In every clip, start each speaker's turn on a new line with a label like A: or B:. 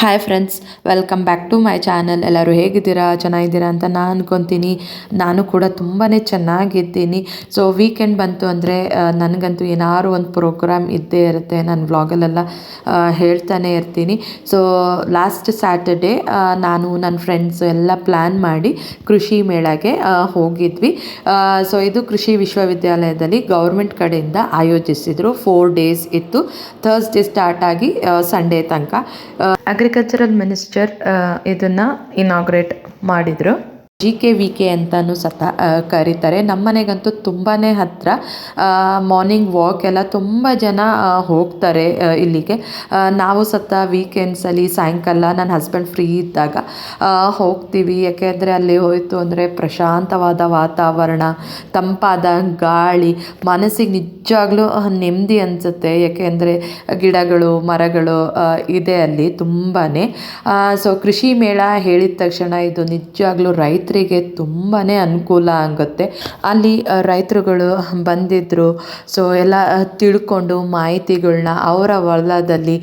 A: Hi friends welcome back to my channel ಎಲ್ಲರೂ ಹೇಗಿದ್ದೀರಾ? ಚೆನ್ನಾಗಿದ್ದೀರಾ ಅಂತ ನಾನು ಅಂದ್ಕೊತೀನಿ ನಾನು ಕೂಡ ತುಂಬಾ ಚೆನ್ನಾಗಿದ್ದೀನಿ. ಸೊ ವೀಕೆಂಡ್ ಬಂತು ಅಂದರೆ ನನಗಂತೂ ಏನಾದ್ರು ಒಂದು ಪ್ರೋಗ್ರಾಮ್ ಇದ್ದೇ ಇರುತ್ತೆ. ನಾನು ವ್ಲಾಗಲ್ಲೆಲ್ಲ ಹೇಳ್ತಾನೆ ಇರ್ತೀನಿ. ಸೊ ಲಾಸ್ಟ್ ಸ್ಯಾಟರ್ಡೇ ನಾನು ನನ್ನ ಫ್ರೆಂಡ್ಸ್ ಎಲ್ಲ ಪ್ಲ್ಯಾನ್ ಮಾಡಿ ಕೃಷಿ ಮೇಳಗೆ ಹೋಗಿದ್ವಿ. ಸೊ ಇದು ಕೃಷಿ ವಿಶ್ವವಿದ್ಯಾಲಯದಲ್ಲಿ ಗೌರ್ಮೆಂಟ್ ಕಡೆಯಿಂದ ಆಯೋಜಿಸಿದರು. ಫೋರ್ ಡೇಸ್ ಇತ್ತು. ಥರ್ಸ್ಡೇ ಸ್ಟಾರ್ಟ್ ಆಗಿ ಸಂಡೇ ತನಕ. ಅಗ್ರಿಕಲ್ಚರಲ್ ಮಿನಿಸ್ಟರ್ ಇದನ್ನು ಇನಾಗ್ರೇಟ್ ಮಾಡಿದರು. ಜಿ ಕೆ ವಿ ಕೆ ಅಂತಲೂ ಸತ ಕರೀತಾರೆ. ನಮ್ಮ ಮನೆಗಂತೂ ತುಂಬಾ ಹತ್ತಿರ ಮಾರ್ನಿಂಗ್ ವಾಕ್ ಎಲ್ಲ ತುಂಬ ಜನ ಹೋಗ್ತಾರೆ ಇಲ್ಲಿಗೆ. ನಾವು ಸತ ವೀಕೆಂಡ್ಸಲ್ಲಿ ಸಾಯಂಕಾಲ ನನ್ನ ಹಸ್ಬೆಂಡ್ ಫ್ರೀ ಇದ್ದಾಗ ಹೋಗ್ತೀವಿ. ಯಾಕೆಂದರೆ ಅಲ್ಲಿ ಹೋಯಿತು ಅಂದರೆ ಪ್ರಶಾಂತವಾದ ವಾತಾವರಣ, ತಂಪಾದ ಗಾಳಿ, ಮನಸ್ಸಿಗೆ ನಿಜವಾಗ್ಲೂ ನೆಮ್ಮದಿ ಅನಿಸುತ್ತೆ. ಯಾಕೆಂದರೆ ಗಿಡಗಳು, ಮರಗಳು ಇದೆ ಅಲ್ಲಿ ತುಂಬಾ ಸೊ ಕೃಷಿ ಮೇಳ ಹೇಳಿದ ತಕ್ಷಣ ಇದು ನಿಜವಾಗ್ಲೂ ರೈತರಿಗೆ ತುಂಬಾ ಅನುಕೂಲ ಆಗುತ್ತೆ. ಅಲ್ಲಿ ರೈತರುಗಳು ಬಂದಿದ್ದರು ಸೊ ಎಲ್ಲ ತಿಳ್ಕೊಂಡು ಮಾಹಿತಿಗಳನ್ನ ಅವರ ಹೊಲದಲ್ಲಿ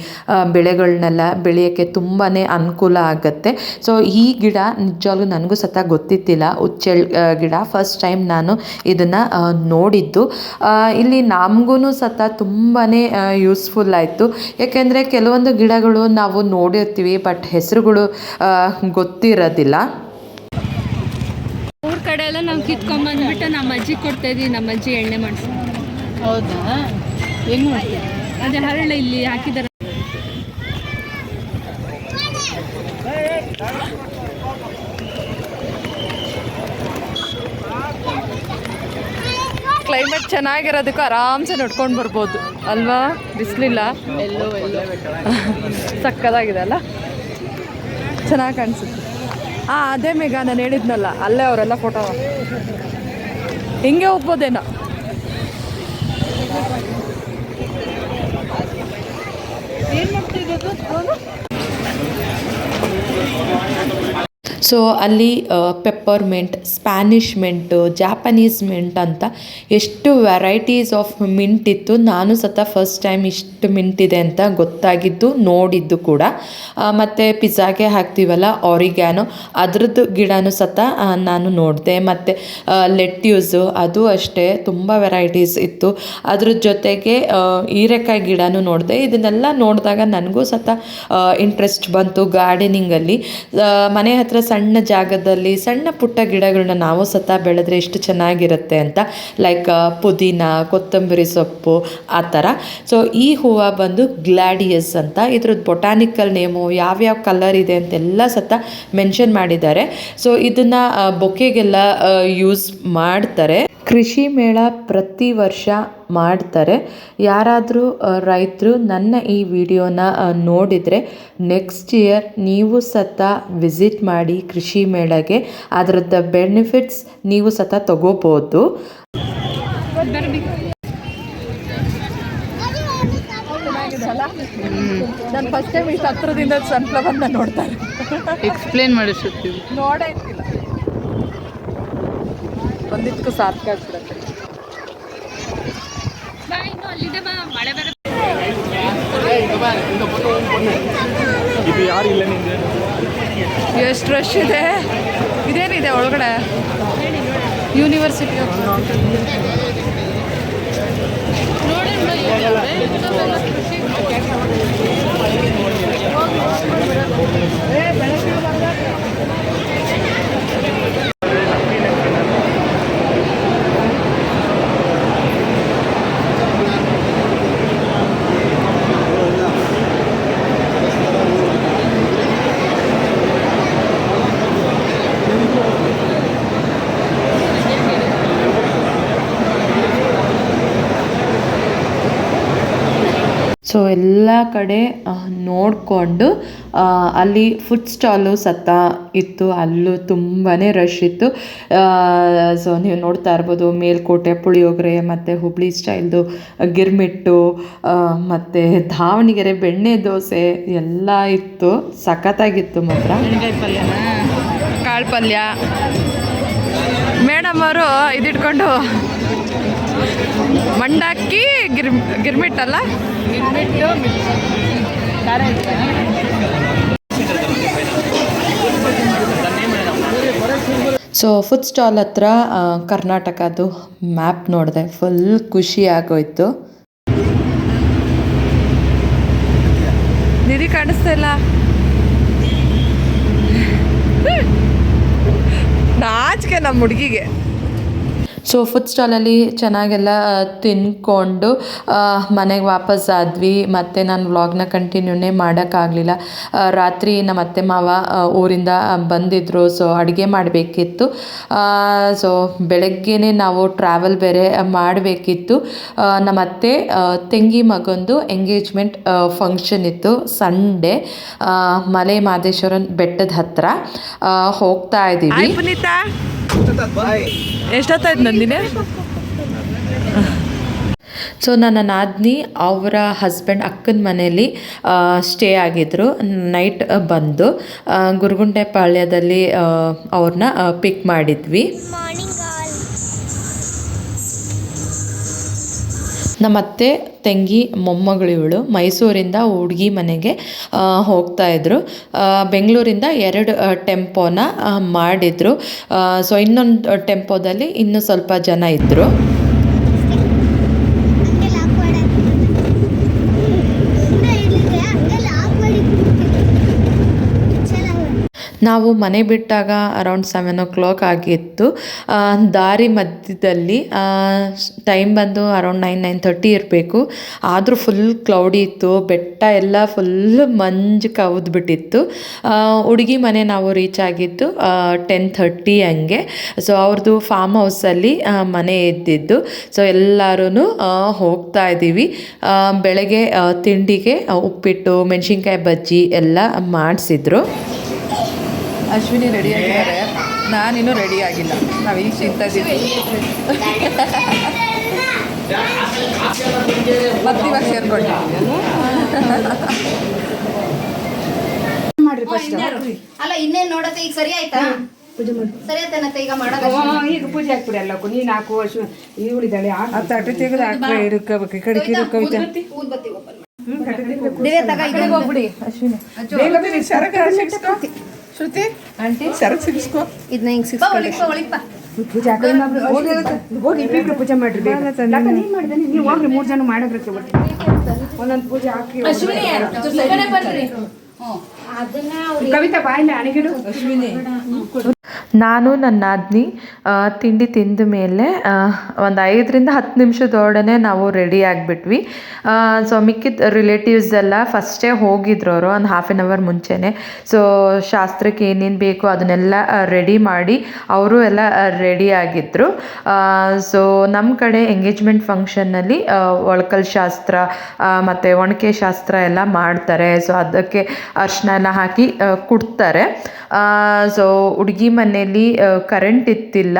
A: ಬೆಳೆಗಳನ್ನೆಲ್ಲ ಬೆಳೆಯೋಕ್ಕೆ ತುಂಬಾ ಅನುಕೂಲ ಆಗುತ್ತೆ. ಸೊ ಈ ಗಿಡ ನಿಜವಾಗ್ಲೂ ನನಗೂ ಸತ ಗೊತ್ತಿತ್ತಿಲ್ಲ ಉಚ್ಚೆಳ್ ಗಿಡ ಫಸ್ಟ್ ಟೈಮ್ ನಾನು ಇದನ್ನು ನೋಡಿದ್ದು. ಇಲ್ಲಿ ನಮಗೂ ಸತ ತುಂಬಾ ಯೂಸ್ಫುಲ್ ಆಯಿತು. ಯಾಕೆಂದರೆ ಕೆಲವೊಂದು ಗಿಡಗಳು ನಾವು ನೋಡಿರ್ತೀವಿ, ಬಟ್ ಹೆಸರುಗಳು ಗೊತ್ತಿರೋದಿಲ್ಲ.
B: ಕಡೆ ಎಲ್ಲ ನಾವು ಕಿತ್ಕೊಂಬಂದ್ಬಿಟ್ಟು ನಮ್ಮ ಅಜ್ಜಿ ಕೊಡ್ತಾ ಇದೀವಿ ನಮ್ಮ ಅಜ್ಜಿ ಎಣ್ಣೆ ಮಾಡಿಸಿ.
C: ಹೌದಾ? ಹೆಂಗ್ ಮಾಡ್ತೀರಾ
B: ಅದೇ ಹರಳೆ ಇಲ್ಲಿ ಹಾಕಿದಾರೆ.
A: ಕ್ಲೈಮೇಟ್ ಚೆನ್ನಾಗಿರೋದಕ್ಕೂ ಆರಾಮ್ಸೆ ನೋಡ್ಕೊಂಡು ಬರ್ಬೋದು. ಅಲ್ವಾ? ಬಿಸಿಲಿಲ್ಲ.
C: ಎಲ್ಲೋ ಎಲ್ಲೋ.
A: ಸಕ್ಕದಾಗಿದೆ ಅಲ್ಲ? ಚೆನ್ನಾಗಿ ಕಾಣಿಸುತ್ತೆ. ಹಾಂ ಅದೇ ಮೇಘ ನಾನು ಹೇಳಿದ್ನಲ್ಲ ಅಲ್ಲೇ ಅವರೆಲ್ಲ ಫೋಟೋ ಹಿಂಗೆ ಹೋಗ್ಬೋದೇನೋ.
C: ಏನು ಮಾಡ್ತಿರೋದು?
A: ಸೊ ಅಲ್ಲಿ peppermint Spanish mint Japanese mint ಅಂತ ಎಷ್ಟು ವೆರೈಟೀಸ್ ಆಫ್ ಮಿಂಟ್ ಇತ್ತು. ನಾನು ಸತ ಫಸ್ಟ್ ಟೈಮ್ ಇಷ್ಟು ಮಿಂಟ್ ಇದೆ ಅಂತ ಗೊತ್ತಾಗಿದ್ದು, ನೋಡಿದ್ದು ಕೂಡ. ಮತ್ತು ಪಿಜ್ಜಾಗೆ ಹಾಕ್ತೀವಲ್ಲ ಆರಿಗ್ಯಾನೋ ಅದ್ರದ್ದು ಗಿಡನೂ ಸತ ನಾನು ನೋಡಿದೆ. ಮತ್ತು ಲೆಟ್ಯೂಸು ಅದು ಅಷ್ಟೇ, ತುಂಬ ವೆರೈಟೀಸ್ ಇತ್ತು. ಅದ್ರ ಜೊತೆಗೆ ಹೀರೆಕಾಯಿ ಗಿಡನೂ ನೋಡಿದೆ. ಇದನ್ನೆಲ್ಲ ನೋಡಿದಾಗ ನನಗೂ ಸತ ಇಂಟ್ರೆಸ್ಟ್ ಬಂತು ಗಾರ್ಡನಿಂಗಲ್ಲಿ ಮನೆ ಹತ್ರ ಸಣ್ಣ ಜಾಗದಲ್ಲಿ ಸಣ್ಣ ಪುಟ್ಟ ಗಿಡಗಳನ್ನ ನಾವು ಸತ ಬೆಳೆದ್ರೆ ಎಷ್ಟು ಚೆನ್ನಾಗಿರುತ್ತೆ ಅಂತ ಲೈಕ್ ಪುದೀನ, ಕೊತ್ತಂಬರಿ ಸೊಪ್ಪು, ಆ ಥರ. ಸೊ ಈ ಹೂವು ಬಂದು ಗ್ಲಾಡಿಯಸ್ ಅಂತ, ಇದ್ರದ್ದು ಬೊಟಾನಿಕಲ್ ನೇಮು ಯಾವ್ಯಾವ ಕಲರ್ ಇದೆ ಅಂತೆಲ್ಲ ಸತ ಮೆನ್ಷನ್ ಮಾಡಿದ್ದಾರೆ. ಸೊ ಇದನ್ನು ಬೊಕೆಗೆಲ್ಲ ಯೂಸ್ ಮಾಡ್ತಾರೆ. ಕೃಷಿ ಮೇಳ ಪ್ರತಿ ವರ್ಷ ಮಾಡ್ತಾರೆ. ಯಾರಾದರೂ ರೈತರು ನನ್ನ ಈ ವಿಡಿಯೋನ ನೋಡಿದರೆ ನೆಕ್ಸ್ಟ್ ಇಯರ್ ನೀವು ಸತ ವಿಸಿಟ್ ಮಾಡಿ ಕೃಷಿ ಮೇಳಗೆ ಅದರದ್ದು ಬೆನಿಫಿಟ್ಸ್ ನೀವು ಸತ ತಗೋಬೋದು. ನಾನು ಫಸ್ಟ್ ಟೈಮ್ ಇಷ್ಟು ಹತ್ರದಿಂದ ಸನ್ಫ್ಲವರ್ನ ನೋಡ್ತಾರೆ
C: ಎಕ್ಸ್ಪ್ಲೇನ್ ಮಾಡಿ ಶ್ರುತಿ
A: ನೋಡೇ ಒಂದಿಟ್ಕು ಸಾರ್ಥಕ ಆಗ್ಬಿಡತ್ತೆ.
B: ಇನ್ನು ಅಲ್ಲಿದೆ ಬಾ ಮಳೆ ಬರ
A: ಎಷ್ಟು ರಶ್ ಇದೆ. ಇದೇನಿದೆ ಒಳಗಡೆ? ಯೂನಿವರ್ಸಿಟಿ ಆಫ್ ಸೊ ಎಲ್ಲ ಕಡೆ ನೋಡಿಕೊಂಡು ಅಲ್ಲಿ ಫುಡ್ ಸ್ಟಾಲು ಸತ್ತ ಇತ್ತು. ಅಲ್ಲೂ ತುಂಬಾ ರಶ್ ಇತ್ತು. ಸೊ ನೀವು ನೋಡ್ತಾ ಇರ್ಬೋದು, ಮೇಲ್ಕೋಟೆ, ಪುಳಿಯೋಗರೆ, ಮತ್ತು ಹುಬ್ಳಿ ಸ್ಟೈಲ್ದು ಗಿರ್ಮಿಟ್ಟು ಮತ್ತು ದಾವಣಗೆರೆ ಬೆಣ್ಣೆ ದೋಸೆ ಎಲ್ಲ ಇತ್ತು. ಸಖತ್ತಾಗಿತ್ತು ಮಾತ್ರ. ಕಾಳು ಪಲ್ಯ. ಮೇಡಮ್ ಅವರು ಇದಿಟ್ಕೊಂಡು ಮಂಡಕ್ಕಿ ಗಿರ್ ಗಿರ್ಮಿಟ್ಟಲ್ಲ ಸೊ ಫುಡ್ ಸ್ಟಾಲ್ ಹತ್ರ ಕರ್ನಾಟಕದ್ದು ಮ್ಯಾಪ್ ನೋಡಿದೆ. ಫುಲ್ ಖುಷಿ ಆಗೋಯ್ತು.
C: ನಿಧಿ ಕಾಣಿಸ್ತಾ ಇಲ್ಲ. ನಾಚಿಕೆ ನಮ್ಮ ಹುಡುಗಿಗೆ.
A: ಸೊ ಫುಡ್ ಸ್ಟಾಲಲ್ಲಿ ಚೆನ್ನಾಗೆಲ್ಲ ತಿನ್ಕೊಂಡು ಮನೆಗೆ ವಾಪಸ್ ಆದ್ವಿ. ಮತ್ತು ನಾನು ವ್ಲಾಗ್ನ ಕಂಟಿನ್ಯೂನೇ ಮಾಡೋಕ್ಕಾಗಲಿಲ್ಲ. ರಾತ್ರಿ ನಮ್ಮ ಅತ್ತೆ ಮಾವ ಊರಿಂದ ಬಂದಿದ್ದರು ಸೊ ಅಡುಗೆ ಮಾಡಬೇಕಿತ್ತು. ಸೊ ಬೆಳಗ್ಗೆನೇ ನಾವು ಟ್ರಾವೆಲ್ ಬೇರೆ ಮಾಡಬೇಕಿತ್ತು. ನಮ್ಮ ಅತ್ತೆ ತೆಂಗಿ ಮಗೊಂದು ಎಂಗೇಜ್ಮೆಂಟ್ ಫಂಕ್ಷನ್ ಇತ್ತು. ಸಂಡೇ ಮಲೆ ಮಾದೇಶ್ವರನ್ ಬೆಟ್ಟದ ಹತ್ತಿರ ಹೋಗ್ತಾ ಇದ್ದೀವಿ
C: ಎಷ್ಟೊತ್ತಾಯ್ತು ನಂದಿನಿ?
A: ಸೊ ನನ್ನ ನಾದಿನಿ ಅವರ ಹಸ್ಬೆಂಡ್ ಅಕ್ಕನ ಮನೆಯಲ್ಲಿ ಸ್ಟೇ ಆಗಿದ್ದರು ನೈಟ್ ಬಂದು ಗುರುಗುಂಡೆ ಪಾಳ್ಯದಲ್ಲಿ ಅವ್ರನ್ನ ಪಿಕ್ ಮಾಡಿದ್ವಿ. ನಮ್ಮ ಅತ್ತೆ ತಂಗಿ, ಮೊಮ್ಮಗಳು ಇವಳು ಮೈಸೂರಿಂದ ಹುಡುಗಿ ಮನೆಗೆ ಹೋಗ್ತಾ ಇದ್ರು. ಬೆಂಗಳೂರಿಂದ ಎರಡು ಟೆಂಪೋನ ಮಾಡಿದ್ರು. ಸೊ ಇನ್ನೊಂದು ಟೆಂಪೋದಲ್ಲಿ ಇನ್ನೂ ಸ್ವಲ್ಪ ಜನ ಇದ್ದರು
D: ಹಂಗೆಲ್ಲ ಹಾಕ್ಬೇಡ ಹಿಂದೆ ಇಡ್ಲಿಕ್ಕೆ ಹಂಗೆಲ್ಲ ಹಾಕ್ಬೇಡಿ ಚೆನ್ನಾಗಿ
A: ನಾವು ಮನೆ ಬಿಟ್ಟಾಗ ಅರೌಂಡ್ ಸೆವೆನ್ ಓ ಕ್ಲಾಕ್ ಆಗಿತ್ತು ದಾರಿ ಮಧ್ಯದಲ್ಲಿ ಟೈಮ್ ಬಂದು ಅರೌಂಡ್ ನೈನ್ ನೈನ್ ತರ್ಟಿ ಇರಬೇಕು. ಆದರೂ ಫುಲ್ ಕ್ಲೌಡಿ ಇತ್ತು. ಬೆಟ್ಟ ಎಲ್ಲ ಫುಲ್ ಮಂಜು ಕವಿದ್ಬಿಟ್ಟಿತ್ತು ಹುಡುಗಿ ಮನೆ ನಾವು ರೀಚ್ ಆಗಿದ್ದು ಟೆನ್ ಥರ್ಟಿ ಹಂಗೆ. ಸೊ ಅವ್ರದ್ದು ಫಾರ್ಮ್ ಹೌಸಲ್ಲಿ ಮನೆ ಇದ್ದಿದ್ದು. ಸೊ ಎಲ್ಲರೂ ಹೋಗ್ತಾ ಇದ್ದೀವಿ. ಬೆಳಗ್ಗೆ ತಿಂಡಿಗೆ ಉಪ್ಪಿಟ್ಟು, ಮೆಣಸಿನ್ಕಾಯಿ ಬಜ್ಜಿ ಎಲ್ಲ ಮಾಡಿಸಿದ್ರು.
C: ಅಶ್ವಿನಿ ರೆಡಿ ಆಗಿದ್ದಾರೆ. ನಾನಿನ್ನೂ ರೆಡಿ ಆಗಿಲ್ಲ. ನಾವು ಈಗ ತಿಂತಿದ್ದೀವಿ ಮತ್ತೆ ಇವಾಗ ಸೇರ್ಕೊಂಡಿದ್ದೀವಿ
E: ಅಲ್ಲ ಇನ್ನೇನು ನೋಡತ್ತೆ? ಈಗ ಸರಿ ಆಯ್ತಾ? ಸರಿ ಆಯ್ತಾನತ್ತೆ ಈಗ ಮಾಡೋದು?
F: ಈಗ ಪೂಜೆ ಹಾಕ್ಬಿಡಿ ಎಲ್ಲಕ್ಕೂ. ನೀನು ಹಾಕು ಅಶ್ವ ಇವಳಿದ್ದಾಳೆ ಆ ತಟ್ಟೆ ತೆಗೆದು ಹಾಕ್ಬಿಡಿ ಇಡ್ಕೋಬೇಕು ಈ ಕಡೆಗೆ ಇರು ಕವಿತಾ
E: ಊದ್ಬತ್ತಿ? ಓಪನ್
F: ದಿವ್ಯ ತಗ ಈ ಹೋಗ್ಬಿಡಿ ಅಶ್ವಿನಿ. ಬೇಗ ಬೇಗ ಸರಕು ಸಿಗಿಸ್ಕೊ ಶ್ರುತಿ? ಆಂಟಿ? ಸರಕ್ ಸಿಗಿಸ್ಕೊ.
E: ಇದನ್ನ ಹಿಂಗ್
F: ಪೂಜೆ ಹೋಗಿ ಮಾಡ್ರಿ ನೀನ್ ಮಾಡಿದೆ ನೀವು ಹೋಗ್ರಿ ಮೂರು ಜನ ಮಾಡೋದ್ರಕ್ಕೆ ಒಟ್ಟು ಒಂದೊಂದು ಪೂಜೆ ಹಾಕಿ ಕವಿತಾ ಬಾಯಿಲ್ಲ ಅಣಗಿಡು. ಅಶ್ವಿನಿ.
A: ನಾನು, ನನ್ನ ನಾದಿನಿ ತಿಂಡಿ ತಿಂದ ಮೇಲೆ ಒಂದು ಐದರಿಂದ ಹತ್ತು ನಿಮಿಷದೊಡನೆ ನಾವು ರೆಡಿ ಆಗಿಬಿಟ್ವಿ. ಸೊ ಮಿಕ್ಕಿದ ರಿಲೇಟಿವ್ಸ್ ಎಲ್ಲ ಫಸ್ಟೇ ಹೋಗಿದ್ರು ಅವರು, ಒಂದು ಹಾಫ್ ಆನ್ ಅವರ್ ಮುಂಚೆನೇ. ಸೊ ಶಾಸ್ತ್ರಕ್ಕೆ ಏನೇನು ಬೇಕು ಅದನ್ನೆಲ್ಲ ರೆಡಿ ಮಾಡಿ ಅವರು ಎಲ್ಲ ರೆಡಿ ಆಗಿದ್ದರು ಸೊ ನಮ್ಮ ಕಡೆ ಎಂಗೇಜ್ಮೆಂಟ್ ಫಂಕ್ಷನ್ನಲ್ಲಿ ಒಳಕಲ್ ಶಾಸ್ತ್ರ ಮತ್ತು ಒಣಕೆ ಶಾಸ್ತ್ರ ಎಲ್ಲ ಮಾಡ್ತಾರೆ. ಸೊ ಅದಕ್ಕೆ ಅರ್ಶಿನ ಎಲ್ಲ ಹಾಕಿ ಕೊಡ್ತಾರೆ. ಸೊ ಹುಡುಗಿ ಮನೆಯಲ್ಲಿ ಕರೆಂಟ್ ಇತ್ತಿಲ್ಲ.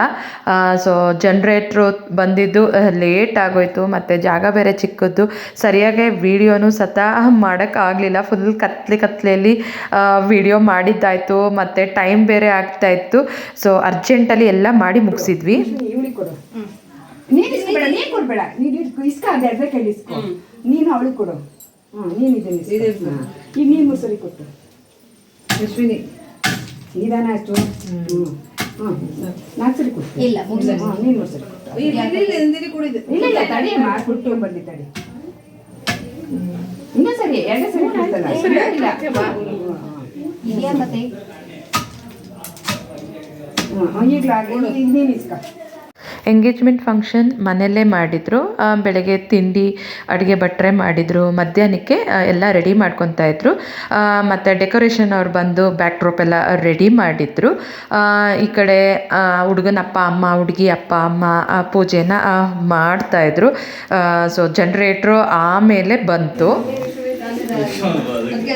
A: ಸೊ ಜನ್ರೇಟ್ರು ಬಂದಿದ್ದು ಲೇಟ್ ಆಗೋಯ್ತು. ಮತ್ತು ಜಾಗ ಬೇರೆ ಚಿಕ್ಕದ್ದು. ಸರಿಯಾಗಿ ವೀಡಿಯೋನು ಸತ ಮಾಡೋಕ್ಕಾಗಲಿಲ್ಲ ಫುಲ್ ಕತ್ಲೆ ಕತ್ಲೆಯಲ್ಲಿ ವಿಡಿಯೋ ಮಾಡಿದ್ದಾಯಿತು. ಮತ್ತು ಟೈಮ್ ಬೇರೆ ಆಗ್ತಾಯಿತ್ತು. ಸೊ ಅರ್ಜೆಂಟಲ್ಲಿ ಎಲ್ಲ ಮಾಡಿ ಮುಗಿಸಿದ್ವಿ.
F: ನೀನು ಅವಳಿಗೆ ಕೊಡು. ಹಾಂ ನೀನು ಇದನ್ನು ಈಗ ನೀನು ಮುಸರಿ ಕೊಟ್ಟು. ಅಶ್ವಿನಿ ನಿಧಾನ ಅಷ್ಟು ಹ್ಞೂ ಹಾಂ ನಾಲ್ಕು ಸರಿ ಕೊಟ್ಟು
E: ಇಲ್ಲ, ಸರಿ.
F: ಹಾಂ ನೀನು ಸರಿ ಇಲ್ಲ ಇಲ್ಲ ತಡಿ ಕೊಟ್ಟು ಬಂದಿ ತಡಿ. ಇನ್ನೂ ಸರಿ ಎರಡೇ ಸರಿ ಕೊಡ್ತಲ್ಲ ಇಲ್ಲ.
E: ಇದ್ಯಾಕತ್ತೆ
F: ಹಾಂ ಈಗಲೂ ಈಗ ನೀನು ಇಸ್ಕೊ.
A: ಎಂಗೇಜ್ಮೆಂಟ್ ಫಂಕ್ಷನ್ ಮನೆಯಲ್ಲೇ ಮಾಡಿದರು. ಬೆಳಗ್ಗೆ ತಿಂಡಿ, ಅಡುಗೆ ಭಟ್ರೆ ಮಾಡಿದರು. ಮಧ್ಯಾಹ್ನಕ್ಕೆ ಎಲ್ಲ ರೆಡಿ ಮಾಡ್ಕೊತಾ ಇದ್ರು. ಮತ್ತು ಡೆಕೋರೇಷನ್ ಅವ್ರು ಬಂದು ಬ್ಯಾಕ್ ಡ್ರಾಪ್ ಎಲ್ಲ ರೆಡಿ ಮಾಡಿದ್ರು. ಈ ಕಡೆ ಹುಡುಗನ ಅಪ್ಪ, ಅಮ್ಮ, ಹುಡುಗಿ, ಅಪ್ಪ, ಅಮ್ಮ ಪೂಜೆನ ಮಾಡ್ತಾಯಿದ್ರು ಸೊ ಜನ್ರೇಟ್ರು ಆಮೇಲೆ ಬಂತು.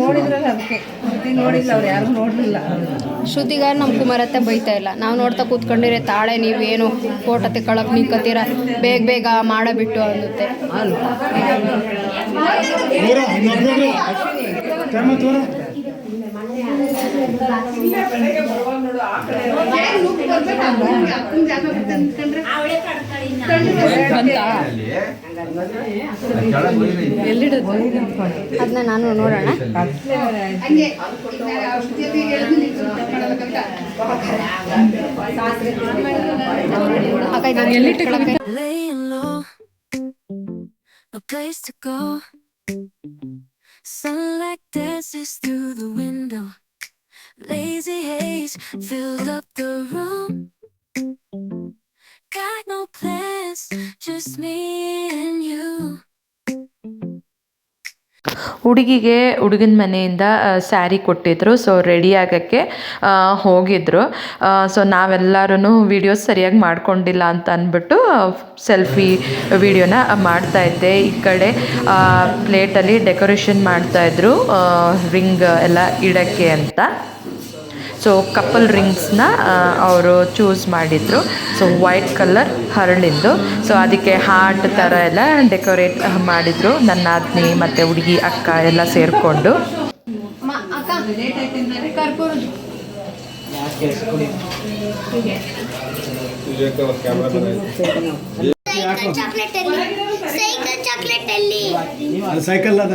C: ನೋಡಿದ್ರಲ್ಲ ಅದಕ್ಕೆ. ಶ್ರುತಿ ನೋಡಿಲ್ಲ ಅವ್ರು ಯಾರು ನೋಡಲಿಲ್ಲ.
E: ಶ್ರುತಿಗಾರ ನಮ್ಮ ಕುಮಾರತ್ತೆ ಬೈತಾ ಇಲ್ಲ. ನಾವು ನೋಡ್ತಾ ಕೂತ್ಕೊಂಡಿರೆ ತಾಳೆ ನೀವೇನು ಫೋಟೋ ತೆಕ್ಕೊಳಕ್ ನಿಂತ್ಕೋತೀರ? ಬೇಗ ಬೇಗ ಮಾಡಬಿಟ್ಟು ಅನ್ನುತ್ತೆ. ಅದನ್ನ ನಾನು ನೋಡೋಣ
G: a place to go. Sunlight dances through the window. Lazy haze filled up the room. Got no plans, just me and you.
A: ಹುಡುಗಿಗೆ ಹುಡುಗನ ಮನೆಯಿಂದ ಸ್ಯಾರಿ ಕೊಟ್ಟಿದ್ರು. ಸೊ ರೆಡಿ ಆಗೋಕ್ಕೆ ಹೋಗಿದ್ರು. ಸೊ ನಾವೆಲ್ಲರೂ ವೀಡಿಯೋಸ್ ಸರಿಯಾಗಿ ಮಾಡ್ಕೊಂಡಿಲ್ಲ ಅಂತ ಅಂದ್ಬಿಟ್ಟು ಸೆಲ್ಫಿ ವಿಡಿಯೋನ ಮಾಡ್ತಾ ಇದ್ದೆ. ಈ ಕಡೆ ಪ್ಲೇಟಲ್ಲಿ ಡೆಕೋರೇಷನ್ ಮಾಡ್ತಾಯಿದ್ರು ರಿಂಗ್ ಎಲ್ಲ ಇಡೋಕ್ಕೆ ಅಂತ. ಸೊ ಕಪಲ್ ರಿಂಗ್ಸ್ನ ಅವರು ಚೂಸ್ ಮಾಡಿದರು. ಸೊ ವೈಟ್ ಕಲರ್ ಹರಳಿಂದು. ಸೊ ಅದಕ್ಕೆ ಹಾರ್ಟ್ ಥರ ಎಲ್ಲ ಡೆಕೋರೇಟ್ ಮಾಡಿದರು. ನನ್ನ ಆದ್ನಿ ಮತ್ತು ಹುಡುಗಿ ಅಕ್ಕ ಎಲ್ಲ ಸೇರಿಕೊಂಡು.
D: ಸೈಕಲ್ ಚಾಕ್ಲೇಟ್ ಅಲ್ಲಿ ಸೈಕಲ್ ಚಾಕ್ಲೇಟ್ ಅಲ್ಲಿ
H: ಸೈಕಲ್ ಅದ.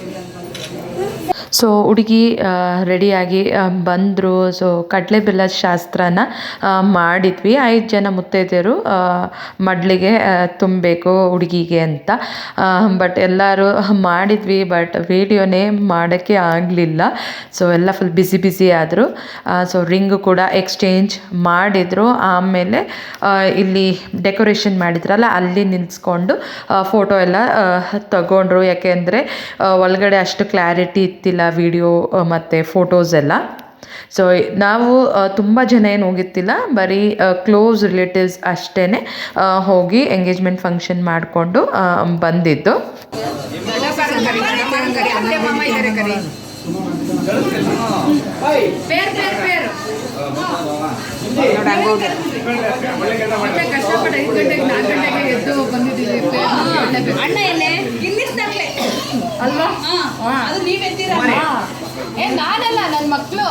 A: ಸೊ ಹುಡುಗಿ ರೆಡಿಯಾಗಿ ಬಂದರು. ಸೊ ಕಡಲೆಬೆಲ್ಲ ಶಾಸ್ತ್ರನ ಮಾಡಿದ್ವಿ. ಐದು ಜನ ಮುತ್ತೈದೆಯರು ಮಡ್ಲಿಗೆ ತುಂಬಬೇಕು ಹುಡುಗಿಗೆ ಅಂತ. ಬಟ್ ಎಲ್ಲರೂ ಮಾಡಿದ್ವಿ ಬಟ್ ವೀಡಿಯೋನೇ ಮಾಡೋಕ್ಕೆ ಆಗಲಿಲ್ಲ. ಸೊ ಎಲ್ಲ ಫುಲ್ ಬ್ಯುಸಿ ಬ್ಯುಸಿ ಆದರು. ಸೊ ರಿಂಗ್ ಕೂಡ ಎಕ್ಸ್ಚೇಂಜ್ ಮಾಡಿದರು. ಆಮೇಲೆ ಇಲ್ಲಿ ಡೆಕೋರೇಷನ್ ಮಾಡಿದ್ರಲ್ಲ, ಅಲ್ಲಿ ನಿಲ್ಲಿಸ್ಕೊಂಡು ಫೋಟೋ ಎಲ್ಲ ತಗೊಂಡ್ರು. ಯಾಕೆಂದರೆ ಒಳಗಡೆ ಅಷ್ಟು ಕ್ಲಾರಿಟಿ ಇತ್ತಿಲ್ಲ. ವಿಡಿಯೋ ಮತ್ತು ಫೋಟೋಸ್ ಎಲ್ಲ. ಸೊ ನಾವು ತುಂಬ ಜನ ಏನು ಹೋಗಿತ್ತಿಲ್ಲ ಬರೀ ಕ್ಲೋಸ್ ರಿಲೇಟಿವ್ಸ್ ಅಷ್ಟೇ ಹೋಗಿ ಎಂಗೇಜ್ಮೆಂಟ್ ಫಂಕ್ಷನ್ ಮಾಡಿಕೊಂಡು ಬಂದಿದ್ದು.
C: ಕಷ್ಟಪಟ್ಟು ಐದು ಗಂಟೆಗೆ ನಾಲ್ಕು ಗಂಟೆಗೆ ಎದ್ದು ಬಂದಿದ್ದೀವಿ ಅಣ್ಣ ಎಲ್ಲೇ ಅಲ್ವಾ
E: ಏ ನಾನಲ್ಲ ನನ್ನ ಮಕ್ಕಳು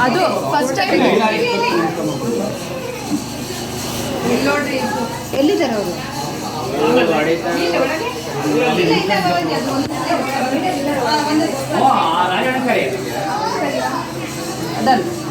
C: ಅದು ಫಸ್ಟ್ ಟೈಮ್ ನೋಡ್ರಿ ಎಲ್ಲಿದ್ದಾರೆ ಅವರು
E: ಫ್ಲಾಶ್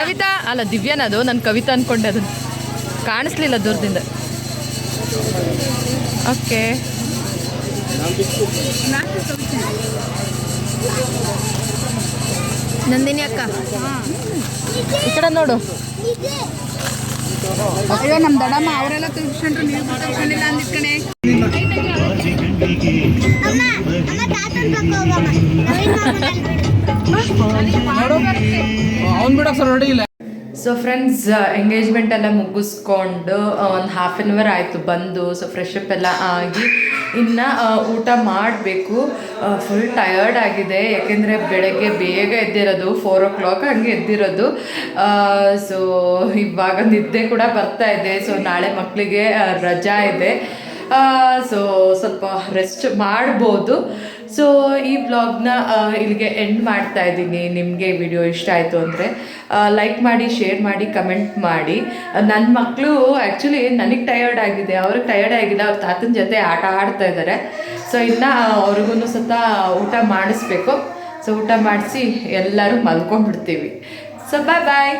A: ಕವಿತಾ ಅಲ್ಲ ದಿವ್ಯಾನದು ನಾನು ಕವಿತಾ ಅನ್ಕೊಂಡೆ ಅದನ್ನು. ಕಾಣಿಸ್ಲಿಲ್ಲ ದೂರದಿಂದ. ಓಕೆ
E: ನಂದಿನಿ ಅಕ್ಕ.
A: ಈ ಕಡೆ ನೋಡು.
C: ಅಯ್ಯೋ ನಮ್ಮ ದಡಮ್ಮ ಅವರೆಲ್ಲ ತಿಳ್ಕೊಂಡ್ರು ನೀವು ತಿಳ್ಕೊಂಡಿಲ್ಲ ಅಂದಿಟ್ಕಣೆ
D: ಅಮ್ಮ
A: ಸೊ ಫ್ರೆಂಡ್ಸ್ ಎಂಗೇಜ್ಮೆಂಟ್ ಎಲ್ಲ ಮುಗಿಸ್ಕೊಂಡು ಒಂದು ಹಾಫ್ ಆನ್ ಅವರ್ ಆಯಿತು ಬಂದು ಸೊ ಫ್ರೆಶ್ ಅಪ್ ಎಲ್ಲ ಆಗಿ, ಇನ್ನು ಊಟ ಮಾಡಬೇಕು. ಫುಲ್ ಟಯರ್ಡ್ ಆಗಿದೆ, ಯಾಕೆಂದರೆ ಬೆಳಗ್ಗೆ ಬೇಗ ಎದ್ದಿರೋದು ಫೋರ್ ಓ ಕ್ಲಾಕ್ ಹಂಗೆ ಎದ್ದಿರೋದು. ಸೊ ಇವಾಗ ನಿದ್ದೆ ಕೂಡ ಬರ್ತಾ ಇದೆ ಸೊ ನಾಳೆ ಮಕ್ಕಳಿಗೆ ರಜಾ ಇದೆ. ಸೊ ಸ್ವಲ್ಪ ರೆಸ್ಟ್ ಮಾಡ್ಬೋದು. ಸೊ ಈ ಬ್ಲಾಗ್ನ ಇಲ್ಲಿಗೆ ಎಂಡ್ ಮಾಡ್ತಾ ಇದ್ದೀನಿ. ನಿಮಗೆ ವಿಡಿಯೋ ಇಷ್ಟ ಆಯಿತು ಅಂದರೆ ಲೈಕ್ ಮಾಡಿ ಶೇರ್ ಮಾಡಿ ಕಮೆಂಟ್ ಮಾಡಿ. ನನ್ನ ಮಕ್ಕಳು ಆ್ಯಕ್ಚುಲಿ ನನಗೆ ಟಯರ್ಡ್ ಆಗಿದೆ. ಅವ್ರಿಗೆ ಟಯರ್ಡ್ ಆಗಿದೆ. ಅವ್ರ ತಾತನ ಜೊತೆ ಆಟ ಆಡ್ತಾ ಇದ್ದಾರೆ ಸೊ ಇನ್ನು ಅವ್ರಿಗೂ ಸತ ಊಟ ಮಾಡಿಸ್ಬೇಕು. ಸೊ ಊಟ ಮಾಡಿಸಿ ಎಲ್ಲರೂ ಮಲ್ಕೊಂಡ್ಬಿಡ್ತೀವಿ. ಸೊ ಬಾಯ್ ಬಾಯ್